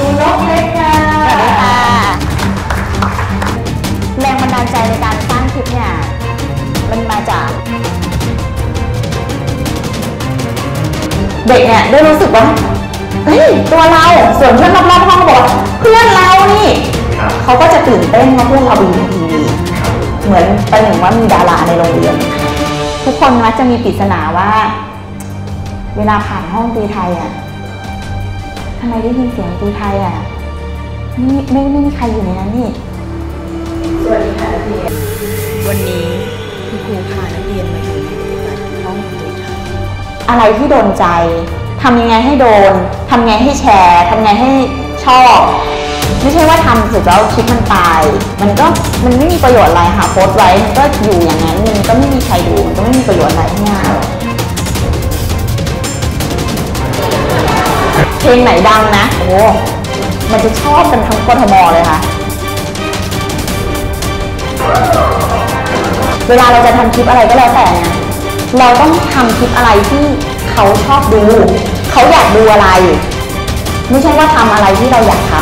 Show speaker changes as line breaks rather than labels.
ดูนกเล็กค่ะ
สวัสดีค่ะ แรงบันดาลใจในการสร้างคลิปเนี่ย มันมาจาก เด็กเนี่ยได้รู้สึกว่าเฮ้ยตัวเราส่วนเพื่อนรอบๆห้องบอกเพื่อนเรานี่ เขาก็จะตื่นเต้นว่าเพื่อนเราดูทีวีเหมือนประหนึ่งว่ามีดาราในโรงเรียน ทุกคนมักจะมีปริศนาว่า เวลาผ่านห้องตีไทยอะ ทำไมได้ยินเสียงตีไทยอะไม่ไม่ไม่มีใครอยู่ในนั้นนี่
สวัสดีค่ะนักเรียน
วันนี้คุณครูพานักเรียนมาอยู่ในบรรยากาศของห้องคุยไทย
อะไรที่โดนใจทำยังไงให้โดนทำไงให้แชร์ทำไงให้ชอบ ไม่ใช่ว่าทำเสร็จแล้วคลิปมันตาย มันก็มันไม่มีประโยชน์อะไรค่ะโพสต์ไว้มันก็อยู่อย่างนั้นมันก็ไม่มีใครดูมันก็ไม่มีประโยชน์อะไรทั้ง เพลงไหนดังนะ โอ้ มันจะชอบกันทั้งกทมเลยค่ะ เวลาเราจะทำคลิปอะไรก็แล้วแต่เนี่ยเราต้องทำคลิปอะไรที่เขาชอบดู เขาอยากดูอะไร ไม่ใช่ว่าทำอะไรที่เราอยากท